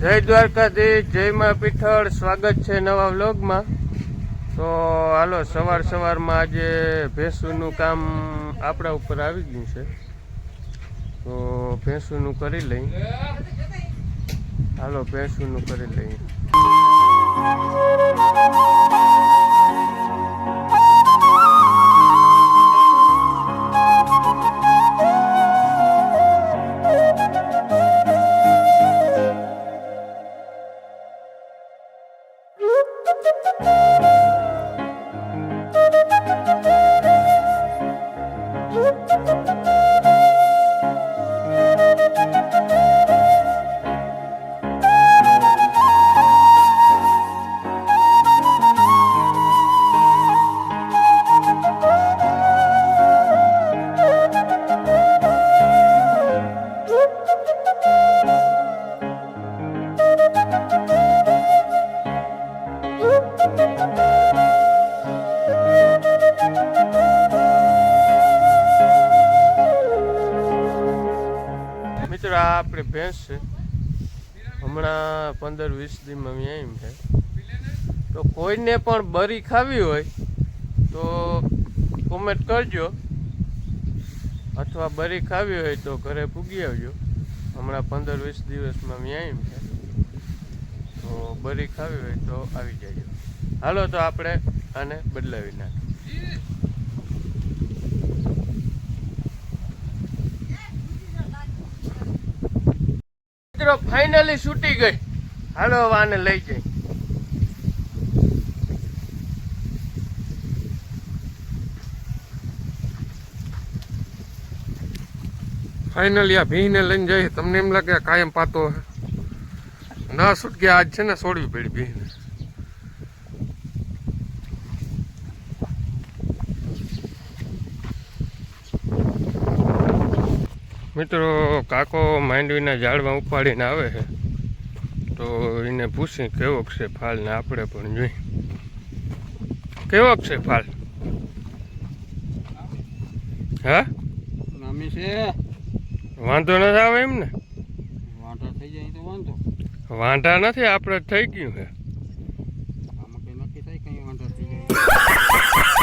જય દ્વારકાધીશ, જય માં પીઠળ, સ્વાગત છે નવા વ્લોગમાં. તો હાલો, સવાર સવારમાં આજે ભેંસુનું કામ આપણા ઉપર આવી ગયું છે. તો ભેંસુનું કરી લઈ. હાલો, ભેંસુનું કરી લઈએ આપણી ભેંસ છે. હમણાં પંદર, વીસ દીમાં એમ છે. તો કોઈને પણ બરી ખાવી હોય તો કોમેન્ટ કરજો. અથવા બરી ખાવી હોય તો ઘરે પૂગી આવજો. હમણાં પંદર, વીસ દિવસમાં વ્યાયામ છે. તો બરી ખાવી હોય તો આવી જજો. હાલો તો આપણે આને બદલાવી નાખીએ. મિત્રો ફાઇનલી છૂટી ગઈ. હાલો વાને લઈ જઈ. ફાઇનલી આ ભીને લઈને જઈએ. તમને એમ લાગે કાયમ પાતો ના છૂટકે આજ છે ને છોડવી પડી ભીને. મિત્રો કાકો માંડવીના ઝાડમાં ઉપાડીને આવે છે. તો એને પૂછી કેવોક છે ફાલ ને આપણે પણ જોઈ કેવોક છે ફાલ? હા? વાંધો નથી આવે એમ ને વાંઢા થઈ જાય તો વાંધો. વાંધા નથી આપણે થઈ ગયું છે આમાં કઈ નક્કી થાય કઈ વાંઢા થઈ જાય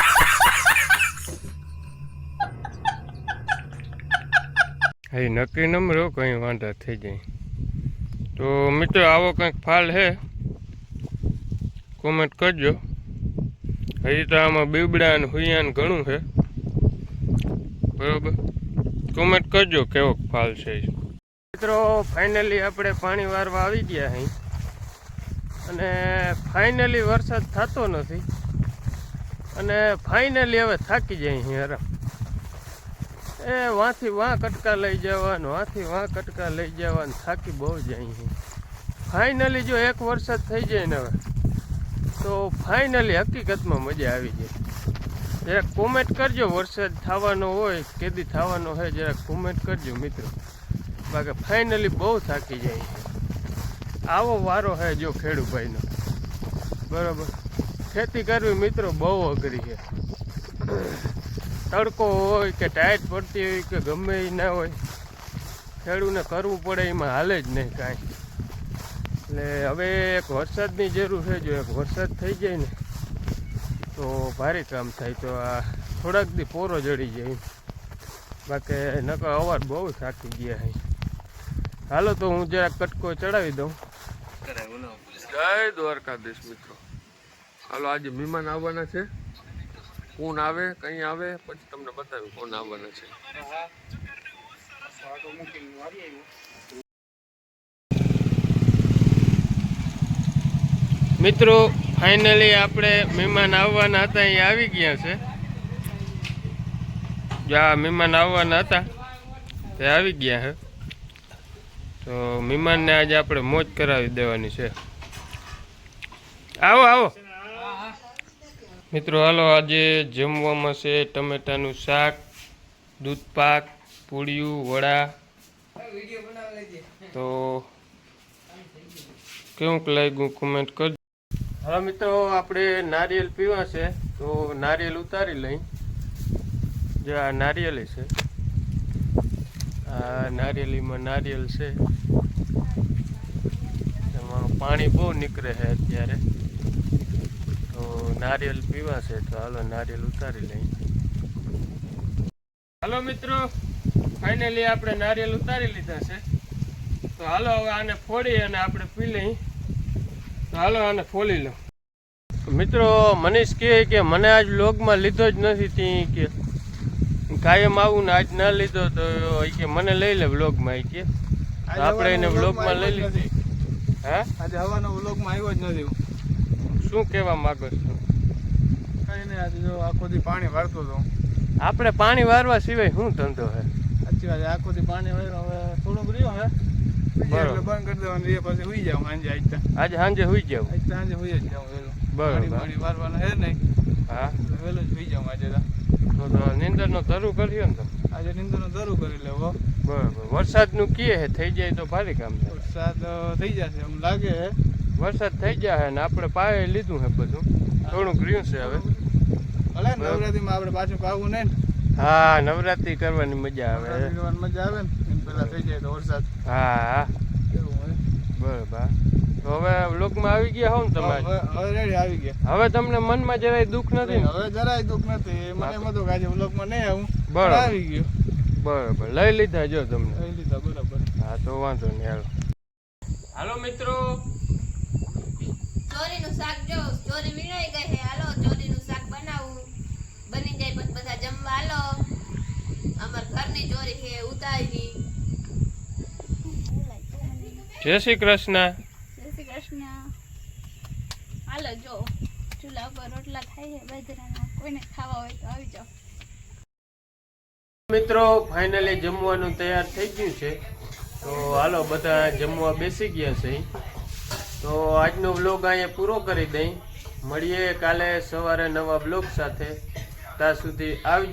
એ નક્કી ન રહ્યો કંઈ વાંધા થઈ જાય. તો મિત્રો, આવો કંઈક ફાલ છે કોમેન્ટ કરજો. હજી તો આમાં બીબડા ને હુયાન ઘણું છે બરોબર? કોમેન્ટ કરજો કેવો ફાલ છે મિત્રો ફાઇનલી આપણે પાણી વારવા આવી ગયા અહીં અને ફાઇનલી વરસાદ થતો નથી. અને ફાઇનલી હવે થાકી જાય અહીં આરામ. એ, વાંથી વાં કટકા લઈ જવાનું, વાંથી વાં કટકા લઈ જવાનું, થાકી બહુ જાય ફાઇનલી જો એક વરસાદ થઈ જાય ને હવે, તો ફાઇનલી હકીકતમાં મજા આવી જાય. જરાક કોમેન્ટ કરજો વરસાદ થવાનો હોય, કેદી થવાનો હોય, જરાક કોમેન્ટ કરજો મિત્રો. બાકી ફાઇનલી બહુ થાકી જાય આવો વારો હે જો ખેડૂભાઈનો બરાબર. ખેતી કરવી મિત્રો બહુ અઘરી છે. તડકો હોય કે ટાઈટ પડતી હોય કે ગમે એ ના હોય ખેડૂને કરવું પડે એમાં હાલે જ નહીં કાંઈ. એટલે હવે એક વરસાદની જરૂર છે જો એક વરસાદ થઈ જાય ને તો ભારે કામ થાય. તો આ થોડાક દી પોરો જડી જાય બાકી નકર અવાજ બહુ થાકી ગયા છે. હાલો તો હું જરાક કટકો ચડાવી દઉં. જય દ્વારકાધીશ મિત્રો. હાલો આજે મહેમાન આવવાના છે. કોણ આવે, કઈ આવે, પછી તમને બતાવ્યું કોણ આવવાના છે. મિત્રો ફાઇનલી આપણે મહેમાન આવવાના હતા અહીં આવી ગયા છે. આ મહેમાન આવવાના હતા તે આવી ગયા છે. તો મહેમાનને આજે આપણે મોજ કરાવી દેવાની છે. આવો આવો. મિત્રો, હાલો આજે જમવામાં છે ટમેટાનું શાક, દૂધ પાક, પૂડિયું, વડા. તો કેવું લાગ્યું કોમેન્ટ કરજો. હવે મિત્રો, આપણે નારિયેલ પીવા છે, તો નારિયેલ ઉતારી લઈ. જે આ નારિયેલ છે. આ નારિયેલીમાં નારિયેલ છે. એમાં પાણી બહુ નીકળે છે અત્યારે. નારિયેલ પીવાશે તો હાલો નારિયેલ ઉતારી લઈ હાલો મિત્રો ફાઇનલી આપણે નારિયેલ ઉતારી લીધા છે. તો હાલો હવે આને ફોડી અને આપણે પી લઈ તો હાલો આને ફોલી લો. મિત્રો મનીષ કહે કે મને આજ લોગમાં લીધો જ નથી ત્યાં કે કાયમ આવું ને આજ ના લીધો તો કે મને લઈ લે વ્લોગમાં ઈ કે. આપણે એને વ્લોગમાં લઈ લીધી. હા? આજે હવાનો વ્લોગમાં આવ્યો જ નથી શું કહેવા માંગો છો? કઈ નહીં આજે જો આખો દી પાણી વાળતો હતો. આપણે પાણી વારવા સિવાય શું ધંધો હે? સાચી વાત આખો દી પાણી વાળ્યો હવે થોડુંક રહ્યું હવે. બંધ કરી દેવાનું એ પછી જાવ સાંજે આજતા આજે સાંજે હુઈ જાવ સાંજે હુઈ જ જાવ વહેલું. બરોબર. પાણી વારવાનું હે નહીં હા. વેલો વહેલું જ હુઈ જાઉં આજે તો. તો તો નીંદરનો ધરું કર્યો ને તો? આજે નિંદરનું ધરું કરી લેવો બરોબર. વરસાદનું કીએ હે? થઈ જાય તો ભારે કામ વરસાદ થઈ જશે એમ લાગે વરસાદ થઈ ગયા છે ને આપણે પાવે લીધું છે બધું. થોડુંક રહ્યું છે હવે. ભલે નવરાત્રીમાં આપણે પાછું પાવું નહીં ને. હા નવરાત્રી કરવાની મજા આવે મજા આવે ને પેલા થઈ જાય તો વરસાદ. હા હા. બરોબર. તો હવે લોકમાં આવી ગયા હો ને તમારે હવે હવે રેડી આવી ગયા. હવે તમને મનમાં જરાય દુઃખ નથી ને? હવે જરાય દુઃખ નથી. મને એમ હતું કે આજે વ્લોગમાં નહીં આવું. બરાબર. આવી ગયો. બરાબર. લઈ લીધા જો તમને. લઈ લીધા બરાબર. હા તો વાંધો નહીં હાલો. હાલો મિત્રો. ચોરીનું શાક જો ચોરી વીણાઈ ગઈ છે. હાલો ચોરીનું શાક બનાવું. બની જાય પછી બધા જમવા. હાલો અમાર ઘરની ચોરી છે ઉતારી જય શ્રી કૃષ્ણ. જય શ્રી કૃષ્ણ. હાલો જો ચૂલા ઉપર રોટલા ખાઈ છે બાજરાના. કોઈને ખાવા હોય તો આવી જાઓ. મિત્રો ફાઇનલી જમવાનું તૈયાર થઈ ગયું છે. તો હાલો બધા જમવા બેસી ગયા છે. તો આજનો વ્લોગ અહીંયા પૂરો કરી દઈ. મળીએ કાલે સવારે નવા બ્લોગ સાથે. ત્યાં સુધી આવી